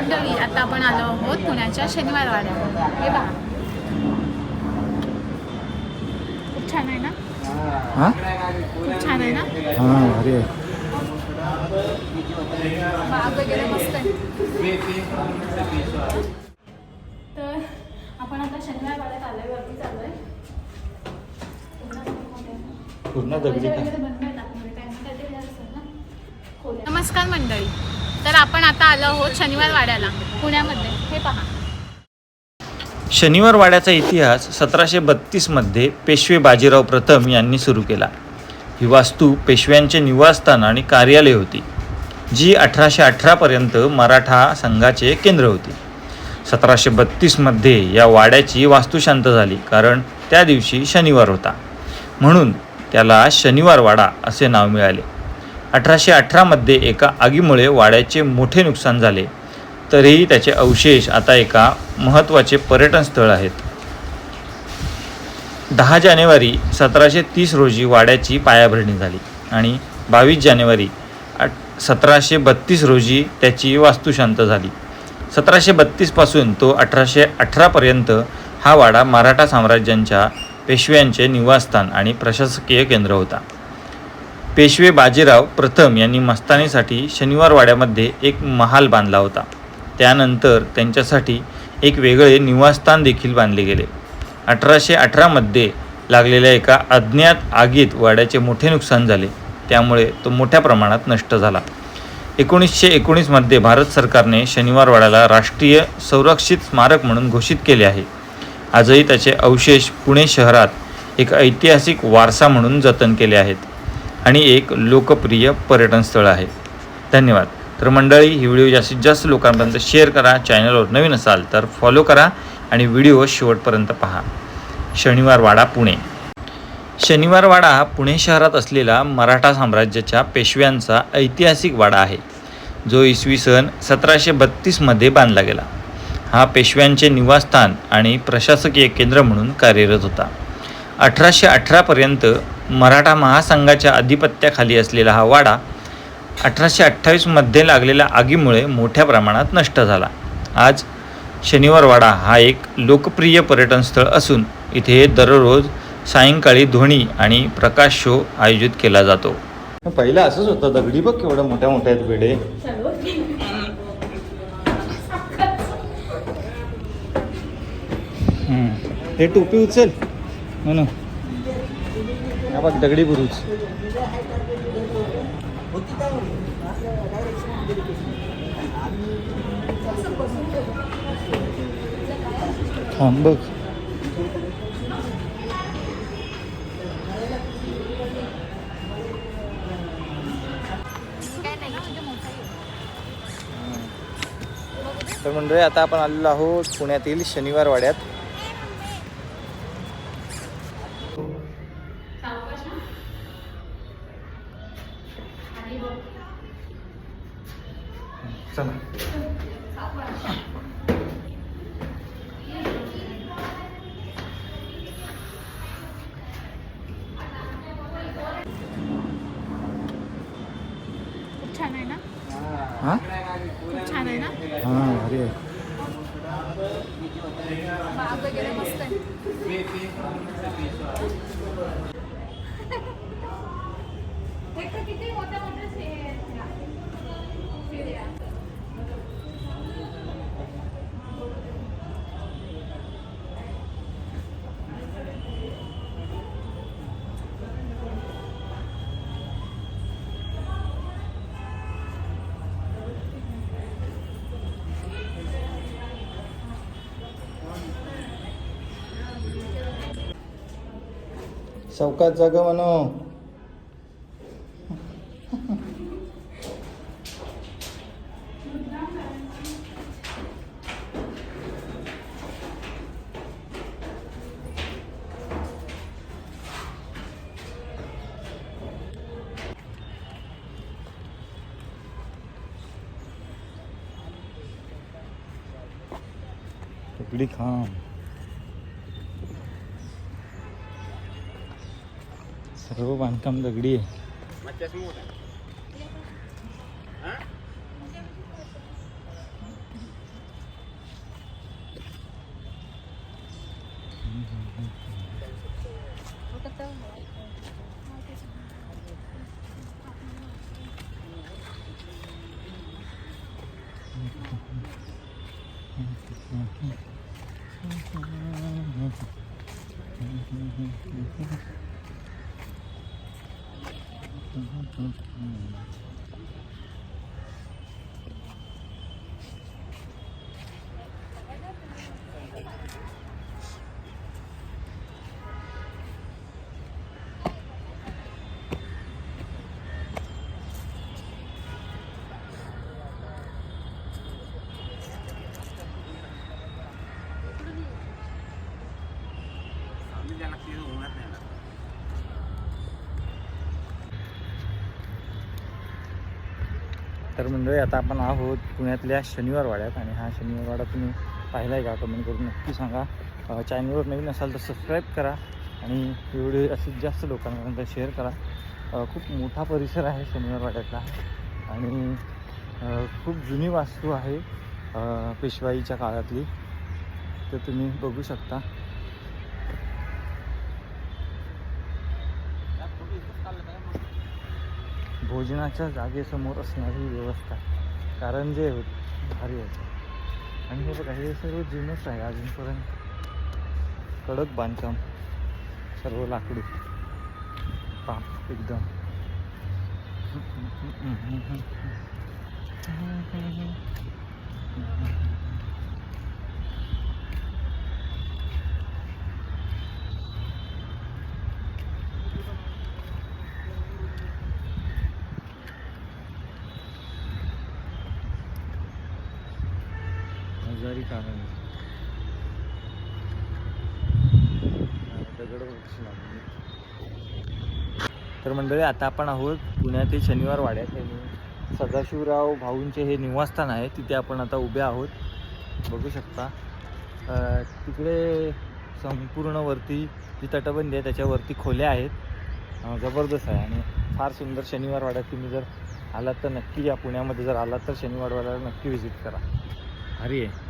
मंडळी आता आपण आलो आहोत पुण्याच्या शनिवार वाड्यात हे खूप छान आहे ना? हां? खूप छान आहे ना? हां अरे. बाग वगैरे मस्त आहे. तर आपण आता शनिवार वाड्यात आलोय वरती पूर्ण दगडी खोल्या. नमस्कार मंडळी. तर आपण आता आलो आहोत शनिवार वाड्याला पुण्यामध्ये. हे पहा. शनिवार वाड्याचा इतिहास सतराशे बत्तीसमध्ये पेशवे बाजीराव प्रथम यांनी सुरू केला. ही वास्तू पेशव्यांचे निवासस्थान आणि कार्यालय होती जी अठराशे अठरापर्यंत मराठा संघाचे केंद्र होती. सतराशे बत्तीसमध्ये या वाड्याची वास्तुशांत झाली कारण त्या दिवशी शनिवार होता. म्हणून त्याला शनिवार वाडा असे नाव मिळाले. अठराशे अठरामध्ये एका आगीमुळे वाड्याचे मोठे नुकसान झाले. तरीही त्याचे अवशेष आता एका महत्त्वाचे पर्यटन स्थळ आहेत. दहा जानेवारी सतराशे तीस रोजी वाड्याची पायाभरणी झाली आणि बावीस जानेवारी आठ सतराशे बत्तीस रोजी त्याची वास्तुशांत झाली. सतराशे बत्तीसपासून तो अठराशे अठरापर्यंत हा वाडा मराठा साम्राज्यांच्या पेशव्यांचे निवासस्थान आणि प्रशासकीय केंद्र होता. पेशवे बाजीराव प्रथम यांनी मस्तानीसाठी शनिवारवाड्यामध्ये एक महाल बांधला होता. त्यानंतर त्यांच्यासाठी एक वेगळे निवासस्थान देखील बांधले गेले. अठराशे अठरामध्ये लागलेल्या एका अज्ञात आगीत वाड्याचे मोठे नुकसान झाले. त्यामुळे तो मोठ्या प्रमाणात नष्ट झाला. एकोणीसशे एकोणीसमध्ये भारत सरकारने शनिवारवाड्याला राष्ट्रीय संरक्षित स्मारक म्हणून घोषित केले आहे. आजही त्याचे अवशेष पुणे शहरात एक ऐतिहासिक वारसा म्हणून जतन केले आहेत. आणि एक लोकप्रिय पर्यटन स्थळ आहे. धन्यवाद. तर मंडळी ही व्हिडिओ जास्तीत जास्त लोकांपर्यंत शेअर करा. चॅनलवर नवीन असाल तर फॉलो करा आणि व्हिडिओ शेवटपर्यंत पहा. शनिवार वाडा पुणे. शनिवार वाडा हा पुणे शहरात असलेला मराठा साम्राज्याच्या पेशव्यांचा ऐतिहासिक वाडा आहे. जो इसवी सन सतराशे बत्तीसमध्ये बांधला गेला. हा पेशव्यांचे निवासस्थान आणि प्रशासकीय केंद्र म्हणून कार्यरत होता. अठराशे अठरापर्यंत मराठा महासंघाच्या अधिपत्याखाली असलेला हा वाडा अठराशे अठ्ठावीसमध्ये लागलेल्या आगीमुळे मोठ्या प्रमाणात नष्ट झाला. आज शनिवार वाडा हा एक लोकप्रिय पर्यटन स्थळ असून इथे दररोज सायंकाळी ध्वनी आणि प्रकाश शो आयोजित केला जातो. पहिलं असंच होतं दगडी बघ केवढ्या मोठ्या मोठ्या आहेत बेडे हे टोपी उचल. म्हणून. हा बघ दगडी बुरुज. थांब बघ. तर मंडळी आता आपण आलेलो आहोत पुण्यातील शनिवार वाड्यात चला. छान आहे ना? हां? खूप छान आहे ना? हां अरे बाग वगैरे मस्त आहे. किती मोठ्या. चौकात जागा म्हणू खपली खाम सर्व बांधकाम दगडी आहे. 嗯嗯嗯嗯。तर मंडळी आता आपण आहोत पुण्यातल्या शनिवार वाड्यात आणि हा शनिवार वाडा तुम्ही पाहिला आहे का? कमेंट करून नक्की सांगा. चॅनलवर नवीन असाल तर सबस्क्राईब करा आणि व्हिडिओ असेच जास्त लोकांपर्यंत शेअर करा. खूप मोठा परिसर आहे शनिवार वाड्यातला आणि खूप जुनी वास्तू आहे पेशवाईच्या काळातली. तर तुम्ही बघू शकता. भोजनाच्या जागेसमोर असणारी व्यवस्था. कारण जे हो, भारी आहे आणि हे बघा हे सर्व जुनंच आहे अजूनपर्यंत. कडक बांधकाम. सर्व लाकडी. पाप एकदम. हजारी कारण. तर मंडळी आता आपण आहोत पुण्यातील शनिवार वाड्यात आणि सदाशिवराव भाऊंचे हे निवासस्थान आहे. तिथे आपण आता उभे आहोत. बघू शकता. तिकडे संपूर्ण वरती जी तटबंदी आहे त्याच्यावरती खोल्या आहेत. जबरदस्त आहे आणि फार सुंदर शनिवार वाड्यात तुम्ही जर आलात तर नक्की या पुण्यामध्ये जर आलात तर शनिवार वाड्याला नक्की व्हिजिट करा. भारी आहे